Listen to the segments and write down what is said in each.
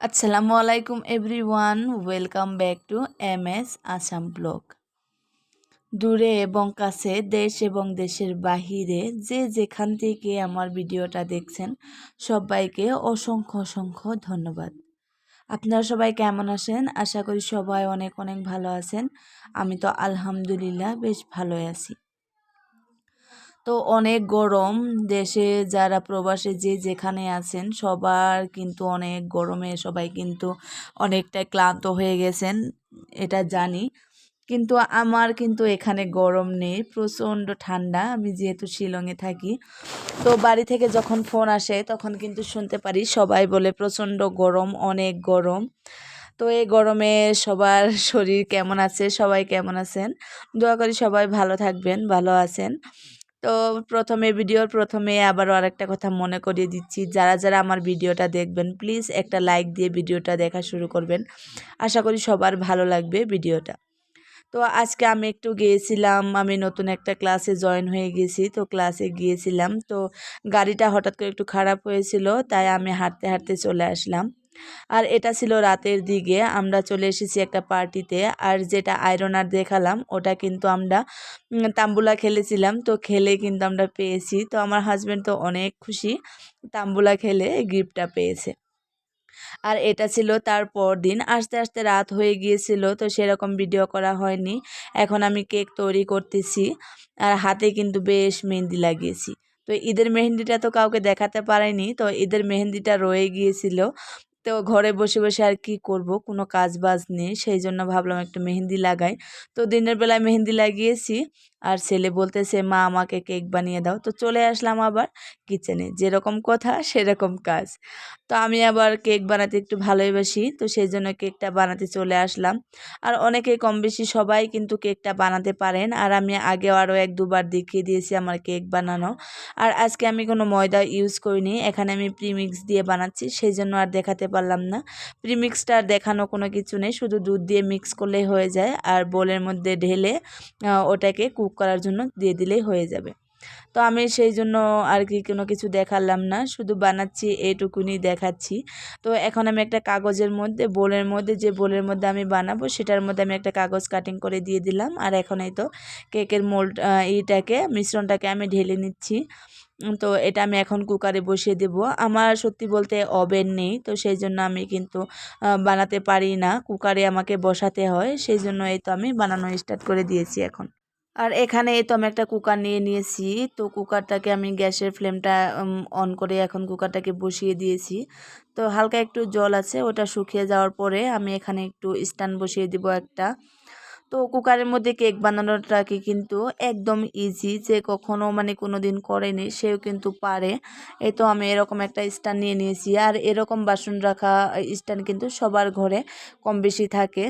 আসসালামু আলাইকুম everyone welcome back to M S Assam blog দূরে এবং কাছে, দেশ এবং দেশের বাহিরে, যে যেখান থেকে আমার ভিডিওটা দেখছেন, সবাইকে অসংখ্য অসংখ্য ধন্যবাদ। আপনারা সবাই কেমন আছেন? আশা করি সবাই অনেক অনেক ভালো আছেন। আমি তো আলহামদুলিল্লাহ বেশ ভালোই আছি। তো অনেক গরম। দেশে যারা প্রবাসে যে যেখানে আছেন, সবার কিন্তু অনেক গরমে সবাই কিন্তু অনেকটাই ক্লান্ত হয়ে গেছেন, এটা জানি। কিন্তু আমার কিন্তু এখানে গরম নেই, প্রচণ্ড ঠান্ডা। আমি যেহেতু শিলংয়ে থাকি, তো বাড়ি থেকে যখন ফোন আসে তখন কিন্তু শুনতে পারি, সবাই বলে প্রচণ্ড গরম, অনেক গরম। তো এই গরমে সবার শরীর কেমন আছে? সবাই কেমন আছেন? দোয়া করি সবাই ভালো থাকবেন, ভালো আছেন। তো প্রথমে ভিডিওর প্রথমে আবারও আরেকটা কথা মনে করিয়ে দিচ্ছি। যারা যারা আমার ভিডিওটা দেখবেন প্লিজ একটা লাইক দিয়ে ভিডিওটা দেখা শুরু করবেন। আশা করি সবার ভালো লাগবে ভিডিওটা। তো আজকে আমি একটু গিয়েছিলাম, আমি নতুন একটা ক্লাসে জয়েন হয়ে গেছি, তো ক্লাসে গিয়েছিলাম। তো গাড়িটা হঠাৎ করে একটু খারাপ হয়েছিল, তাই আমি হাঁটতে হাঁটতে চলে আসলাম। আর এটা ছিল রাতের দিকে। আমরা চলে এসেছি একটা পার্টিতে আর যেটা আয়রনার দেখালাম, ওটা কিন্তু আমরা তাম্বুলা খেলেছিলাম। তো খেলে কিন্তু আমরা পেয়েছি। তো আমার হাজব্যান্ড তো অনেক খুশি, তাম্বুলা খেলে গিফটটা পেয়েছে। আর এটা ছিল তার দিন। আস্তে আস্তে রাত হয়ে গিয়েছিল, তো সেরকম ভিডিও করা হয়নি। এখন আমি কেক তৈরি করতেছি আর হাতে কিন্তু বেশ মেহেন্দি লাগিয়েছি। তো ঈদের মেহেন্দিটা তো কাউকে দেখাতে পারেনি, তো ঈদের মেহেন্দিটা রয়ে গিয়েছিল। তো ঘরে বসে বসে আর কি করব? কোনো কাজ বাজ নেই। সেই জন্য ভাবলাম একটু মেহেন্দি লাগাই। তো দিনের বেলায় মেহেন্দি লাগিয়েছি। আর ছেলে বলতেছে, মা, আমাকে কেক বানিয়ে দাও। তো চলে আসলাম আবার কিচেনে। যেরকম কথা, সেরকম কাজ। তো আমি আবার কেক বানাতে একটু ভালোবাসি তো সেই জন্য কেকটা বানাতে চলে আসলাম। আর অনেকে কম বেশি সবাই কিন্তু কেকটা বানাতে পারেন। আর আমি আগেও আরও এক দুবার দেখিয়ে দিয়েছি আমার কেক বানানো। আর আজকে আমি কোনো ময়দা ইউজ করিনি, এখানে আমি প্রিমিক্স দিয়ে বানাচ্ছি সেই জন্য আর দেখাতে পারলাম না। প্রিমিক্সটা আর দেখানো কোনো কিছু নেই, শুধু দুধ দিয়ে মিক্স করলেই হয়ে যায়। আর বোলের মধ্যে ঢেলে ওটাকে কুক করার জন্য দিয়ে দিলেই হয়ে যাবে। তো আমি সেই জন্য আর কি কোনো কিছু দেখালাম না, শুধু বানাচ্ছি এইটুকুনি দেখাচ্ছি। তো এখন আমি একটা কাগজের মধ্যে, বোলের মধ্যে, যে বোলের মধ্যে আমি বানাবো, সেটার মধ্যে আমি একটা কাগজ কাটিং করে দিয়ে দিলাম। আর এখন এই তো কেকের মোল্ড এইটাকে মিশ্রণটাকে আমি ঢেলে নিচ্ছি। তো এটা আমি এখন কুকারে বসিয়ে দেব। আমার সত্যি বলতে ওভেন নেই, তো সেই জন্য আমি কিন্তু বানাতে পারি না। কুকারে আমাকে বসাতে হয়, সেই জন্য এই তো আমি বানানো স্টার্ট করে দিয়েছি এখন। আর এখানে তো আমি একটা কুকার নিয়ে নিয়েছি। তো কুকারটাকে আমি গ্যাসের ফ্লেমটা অন করে এখন কুকারটাকে বসিয়ে দিয়েছি। তো হালকা একটু জল আছে, ওটা শুকিয়ে যাওয়ার পরে আমি এখানে একটু স্ট্যান্ড বসিয়ে দিব একটা। তো কুকারের মধ্যে কেক বানানোটাকে কিন্তু একদম ইজি যে কখনো মানে কোনো দিন করেনি, সেও কিন্তু পারে। এই তো আমি এরকম একটা স্ট্যান্ড নিয়ে নিয়েছি। আর এরকম বাসন রাখা স্ট্যান্ড কিন্তু সবার ঘরে কম বেশি থাকে।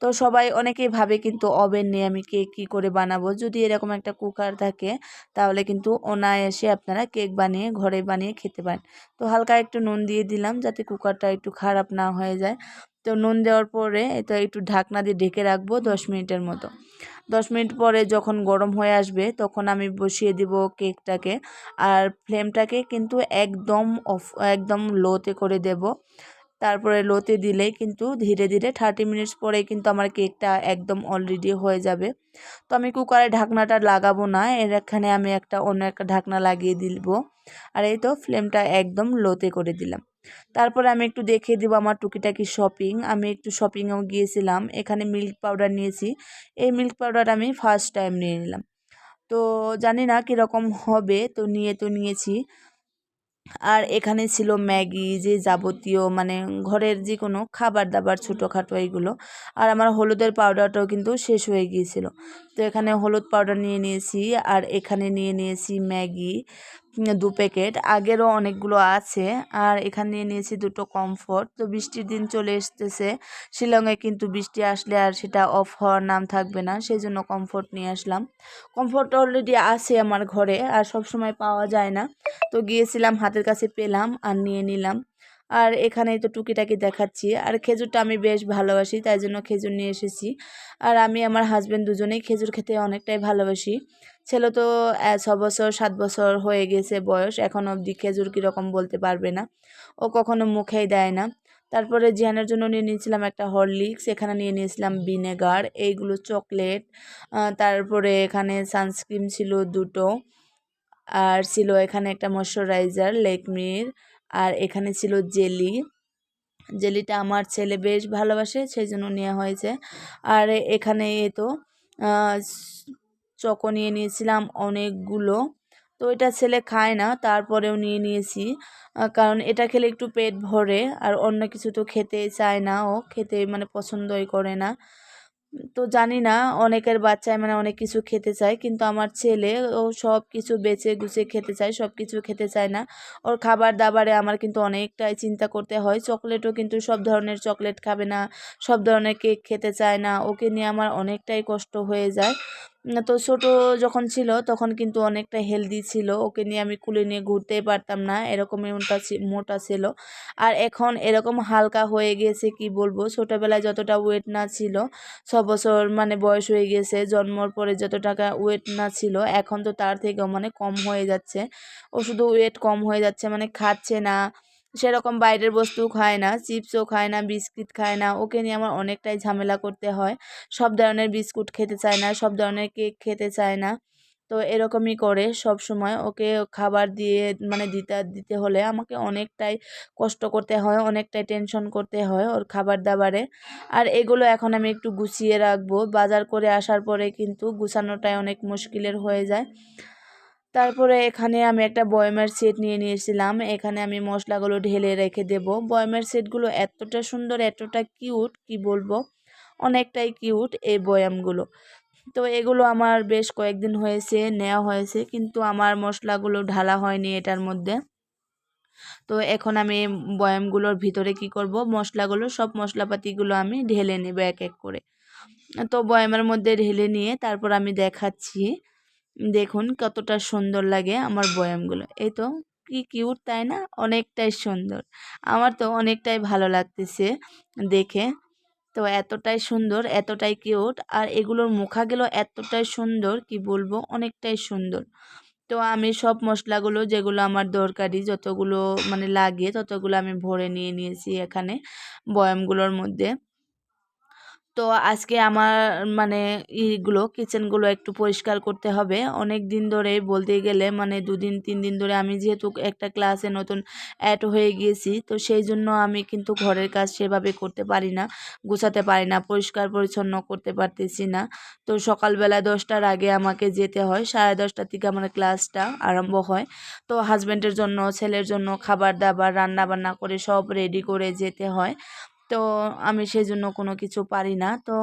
তো সবাই অনেকেই ভাবে কিন্তু ওভেন নিয়ে আমি কেক কী করে বানাবো? যদি এরকম একটা কুকার থাকে, তাহলে কিন্তু অনায়াসে আপনারা কেক বানিয়ে ঘরে বানিয়ে খেতে পারেন। তো হালকা একটু নুন দিয়ে দিলাম যাতে কুকারটা একটু খারাপ না হয়ে যায়। তো নুন দেওয়ার পরে এটা একটু ঢাকনা দিয়ে ঢেকে রাখব দশ মিনিটের মতো। দশ মিনিট পরে যখন গরম হয়ে আসবে তখন আমি বসিয়ে দিব কেকটাকে। আর ফ্লেমটাকে কিন্তু একদম অফ, একদম লোতে করে দেব। তারপরে লোতে দিলেই কিন্তু ধীরে ধীরে থার্টি মিনিটস পরে কিন্তু আমার কেকটা একদম অলরেডি হয়ে যাবে। তো আমি কুকারে ঢাকনাটা লাগাবো না, এর এখানে আমি একটা অন্য একটা ঢাকনা লাগিয়ে দিব। আর এই তো ফ্লেমটা একদম লোতে করে দিলাম। তারপরে আমি একটু দেখিয়ে দিব আমার টুকিটাকি শপিং আমি একটু শপিংয়েও গিয়েছিলাম, এখানে মিল্ক পাউডার নিয়েছি। এই মিল্ক পাউডার আমি ফার্স্ট টাইম নিয়ে নিলাম। তো জানি না কীরকম হবে, তো নিয়ে তো নিয়েছি। আর এখানে ছিল ম্যাগি, যে যাবতীয় মানে ঘরের যে কোনো খাবার দাবার ছোটোখাটো এইগুলো আর আমার হলুদের পাউডারটাও কিন্তু শেষ হয়ে গিয়েছিল। তো এখানে হলুদ পাউডার নিয়ে নিয়েছি, আর এখানে নিয়ে নিয়েছি ম্যাগি। দু প্যাকেট, আগেরও অনেকগুলো আছে। আর এখানে নিয়ে নিয়েছি দুটো কমফোর্ট। তো বৃষ্টির দিন চলে এসতেছে, শিলংয়ে কিন্তু বৃষ্টি আসলে আর সেটা অফ হওয়ার নাম থাকবে না সেই জন্য কমফোর্ট নিয়ে আসলাম। কমফোর্ট অলরেডি আছে আমার ঘরে, আর সব সময় পাওয়া যায় না। তো গিয়েছিলাম, হাতের কাছে পেলাম আর নিয়ে নিলাম। আর এখানেই তো টুকিটাকি দেখাচ্ছি। আর খেজুরটা আমি বেশ ভালোবাসি, তাই জন্য খেজুর নিয়ে এসেছি। আর আমি, আমার হাজব্যান্ড দুজনেই খেজুর খেতে অনেকটাই ভালোবাসি। ছেলে তো ছ বছর, সাত বছর হয়ে গেছে বয়স, এখন অবধি খেজুর কীরকম বলতে পারবে না। ও কখনো মুখেই দেয় না। তারপরে জিয়ানের জন্য নিয়ে নিয়েছিলাম একটা হরলিক্স এখানে নিয়ে নিয়েছিলাম ভিনেগার, এইগুলো চকলেট তারপরে এখানে সানস্ক্রিন ছিল দুটো, আর ছিল এখানে একটা ময়শ্চারাইজার লেকমির আর এখানে ছিল জেলি। জেলিটা আমার ছেলে বেশ ভালোবাসে, সেই জন্য নেওয়া হয়েছে। আর এখানে এ তো চকো নিয়ে নিয়েছিলাম অনেকগুলো। তো এটা ছেলে খায় না, তারপরেও নিয়ে নিয়েছি। কারণ এটা খেলে একটু পেট ভরে, আর অন্য কিছু তো খেতে চায় না ও, খেতে মানে পছন্দই করে না। তো জানি না, অনেকের বাচ্চায় মানে অনেক কিছু খেতে চায়, কিন্তু আমার ছেলে ও সব কিছু বেছে গুছে খেতে চায়, সব কিছু খেতে চায় না। ওর খাবার দাবারে আমার কিন্তু অনেকটাই চিন্তা করতে হয়। চকলেটও কিন্তু সব ধরনের চকলেট খাবে না, সব ধরনের কেক খেতে চায় না। ওকে নিয়ে আমার অনেকটাই কষ্ট হয়ে যায়। তো ছোট যখন ছিল তখন কিন্তু অনেকটা হেলদি ছিল। ওকে নিয়ে আমি কুলে নিয়ে ঘুরতেই পারতাম না, এরকমই মোটা মোটা ছিল। আর এখন এরকম হালকা হয়ে গিয়েছে কি বলব? ছোটোবেলায় যতটা ওয়েট না ছিল ছ বছর মানে বয়স হয়ে গিয়েছে জন্মর পরে যত টাকা ওয়েট না ছিল, এখন তো তার থেকেও মানে কম হয়ে যাচ্ছে। ও শুধু ওয়েট কম হয়ে যাচ্ছে মানে খাচ্ছে না। সেরকম বাইরের বস্তু খায় না, চিপসও খায় না, বিস্কিট খায় না। ওকে নিয়ে আমার অনেকটাই ঝামেলা করতে হয়। সব ধরনের বিস্কুট খেতে চায় না, সব ধরনের কেক খেতে চায় না। তো এরকমই করে সব সময়। ওকে খাবার দিয়ে মানে দিতে দিতে হলে আমাকে অনেকটাই কষ্ট করতে হয়, অনেকটাই টেনশন করতে হয় ওর খাবার দাবারে আর এগুলো এখন আমি একটু গুছিয়ে রাখব। বাজার করে আসার পরে কিন্তু গুছানোটাই অনেক মুশকিলের হয়ে যায়। তারপরে এখানে আমি একটা বয়মের সেট নিয়ে নিয়েছিলাম। এখানে আমি মশলাগুলো ঢেলে রেখে দেব। বয়মের সেটগুলো এতটা সুন্দর, এতটা কিউট কি বলব? অনেকটাই কিউট এই বয়ামগুলো। তো এগুলো আমার বেশ কয়েকদিন হয়েছে নেওয়া হয়েছে, কিন্তু আমার মশলাগুলো ঢালা হয়নি এটার মধ্যে। তো এখন আমি বয়ামগুলোর ভিতরে কি করব? মশলাগুলো, সব মশলাপাতিগুলো আমি ঢেলে নেব এক এক করে। তো বয়ামের মধ্যে ঢেলে নিয়ে তারপর আমি দেখাচ্ছি। দেখুন কতটা সুন্দর লাগে আমার বয়ামগুলো। এই তো কি কিউট, তাই না? অনেকটাই সুন্দর। আমার তো অনেকটাই ভালো লাগতেছে দেখে। তো এতটাই সুন্দর, এতটাই কিউট আর এগুলোর মুখাগুলো এতটাই সুন্দর, কি বলব? অনেকটাই সুন্দর। তো আমি সব মশলাগুলো যেগুলো আমার দরকারি, যতগুলো মানে লাগে ততগুলো আমি ভরে নিয়ে নিয়েছি এখানে বয়ামগুলোর মধ্যে। তো আজকে আমার মানে ইগুলো কিচেনগুলো একটু পরিষ্কার করতে হবে। অনেক দিন ধরে বলতে গেলে মানে দুদিন তিন দিন ধরে আমি যেহেতু একটা ক্লাসে নতুন অ্যাড হয়ে গিয়েছি, তো সেই জন্য আমি কিন্তু ঘরের কাজ সেভাবে করতে পারি না, গুছাতে পারি না, পরিষ্কার পরিচ্ছন্ন করতে পারতেছি না। তো সকালবেলা দশটার আগে আমাকে যেতে হয়, সাড়ে দশটার থেকে আমার ক্লাসটা আরম্ভ হয়। তো হাজব্যান্ডের জন্য, ছেলের জন্য খাবার দাবার রান্না বান্না করে সব রেডি করে যেতে হয়। তো আমি সেই জন্য কোনো কিছু পারি না। তো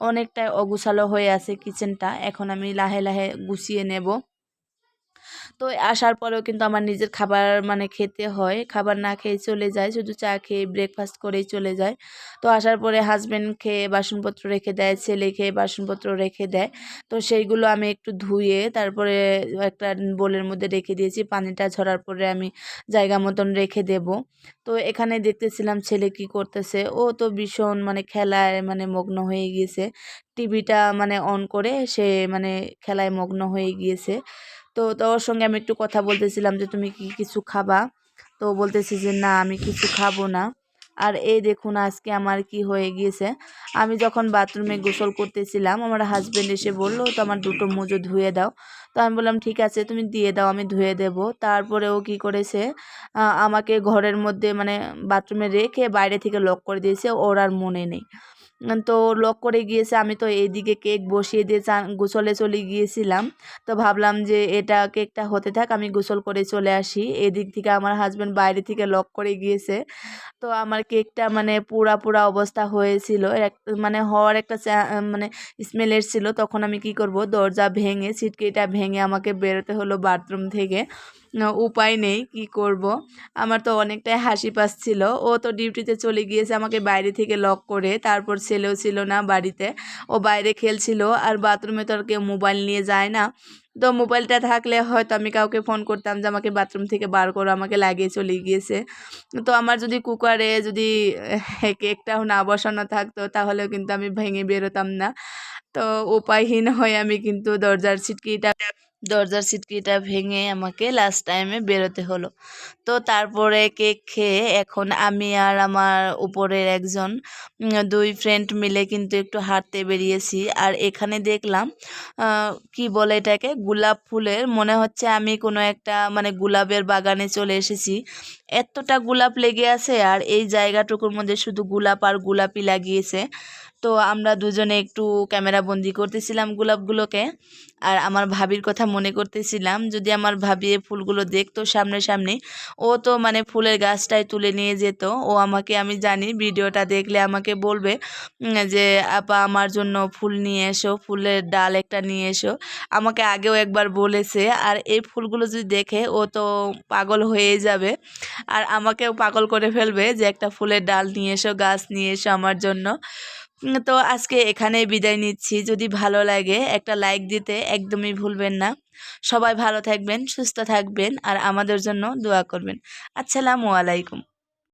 অনেকটাই অগুছালো হয়ে আছে কিচেনটা এখন আমি লাহে লাহে গুছিয়ে নেব। তো আসার পরেও কিন্তু আমার নিজের খাবার মানে খেতে হয়। খাবার না খেয়ে চলে যায়, শুধু চা খেয়ে ব্রেকফাস্ট করেই চলে যায়। তো আসার পরে হাজব্যান্ড খেয়ে বাসনপত্র রেখে দেয়, ছেলে খেয়ে বাসনপত্র রেখে দেয়। তো সেইগুলো আমি একটু ধুয়ে তারপরে একটা বোলের মধ্যে রেখে দিয়েছি। পানিটা ঝরার পরে আমি জায়গা মতন রেখে দেব। তো এখানে দেখতেছিলাম ছেলে কি করতেছে। ও তো ভীষণ মানে খেলায় মানে মগ্ন হয়ে গিয়েছে। টিভিটা মানে অন করে সে মানে খেলায় মগ্ন হয়ে গিয়েছে। তো তোর সঙ্গে আমি একটু কথা বলতেছিলাম যে তুমি কি কিছু খাবা? তো বলতেছি যে, না, আমি কিছু খাব না। আর এই দেখুন আজকে আমার কি হয়ে গিয়েছে। আমি যখন বাথরুমে গোসল করতেছিলাম, আমার হাজব্যান্ড এসে বলল, তো আমার দুটো মুজো ধুয়ে দাও। তো আমি বললাম, ঠিক আছে, তুমি দিয়ে দাও, আমি ধুয়ে দেব। তারপরে ও কী করেছে আমাকে ঘরের মধ্যে মানে বাথরুমে রেখে বাইরে থেকে লক করে দিয়েছে, ওর আর মনে নেই। তো লক করে গিয়েছে। আমি তো এইদিকে কেক বসিয়ে দিয়ে চান গোসলে চলে গিয়েছিলাম। তো ভাবলাম যে এটা কেকটা হতে থাক, আমি গোসল করে চলে আসি। এদিক থেকে আমার হাজব্যান্ড বাইরে থেকে লক করে গিয়েছে। তো আমার কেকটা মানে পুরা পুরা অবস্থা হয়েছিল। মানে হওয়ার একটা মানে স্মেল এসেছিল তখন আমি কি করব? দরজা ভেঙে, ছিটকিটা ভেঙে আমাকে বেরোতে হলো বাথরুম থেকে। উপায় নেই, কি করব? আমার তো অনেকটাই হাসি পাচ্ছিল। ও তো ডিউটিতে চলে গিয়েছে আমাকে বাইরে থেকে লক করে, তারপর ছেলেও ছিল না বাড়িতে। ও বাইরে খেলছিল, আর বাথরুমে তো আর কেউ মোবাইল নিয়ে যায় না। তো মোবাইলটা থাকলে হয়তো আমি কাউকে ফোন করতাম যে আমাকে বাথরুম থেকে বার করো, আমাকে লাগিয়ে চলে গিয়েছে। তো আমার যদি কুকারে যদি কেকটাও না বসানো থাকতো, তাহলেও কিন্তু আমি ভেঙে বেরোতাম না। তো উপায়হীন হয়ে আমি কিন্তু দরজার ছিটকিটা দরজার সিটকিটা ভেঙে আমাকে লাস্ট টাইমে বেরোতে হলো। তো তারপরে কেক খেয়ে এখন আমি আর আমার উপরের একজন দুই ফ্রেন্ড মিলে কিন্তু একটু হাঁটতে বেরিয়েছি। আর এখানে দেখলাম কি বলে এটাকে? গোলাপ ফুলের, মনে হচ্ছে আমি কোনো একটা মানে গোলাপের বাগানে চলে এসেছি। এতটা গোলাপ লেগে আছে আর এই জায়গাটুকুর মধ্যে শুধু গোলাপ আর গোলাপই লাগিয়েছে। তো আমরা দুজনে একটু ক্যামেরা বন্দি করতেছিলাম গোলাপগুলোকে। আর আমার ভাবির কথা মনে করতেছিলাম, যদি আমার ভাবি ফুলগুলো দেখতো সামনে সামনে, ও তো মানে ফুলের গাছটাই তুলে নিয়ে যেত। ও আমাকে, আমি জানি ভিডিওটা দেখলে আমাকে বলবে যে, আপা, আমার জন্য ফুল নিয়ে এসো, ফুলের ডাল একটা নিয়ে এসো। আমাকে আগেও একবার বলেছে, আর এই ফুলগুলো যদি দেখে, ও তো পাগল হয়ে যাবে। আর আমাকেও পাগল করে ফেলবে যে, একটা ফুলের ডাল নিয়ে এসো, গাছ নিয়ে এসো আমার জন্য। তো আজকে এখানে বিদায় নিচ্ছি। যদি ভালো লাগে একটা লাইক দিতে একদমই ভুলবেন না। সবাই ভালো থাকবেন, সুস্থ থাকবেন আর আমাদের জন্য দোয়া করবেন। আসসালামু আলাইকুম।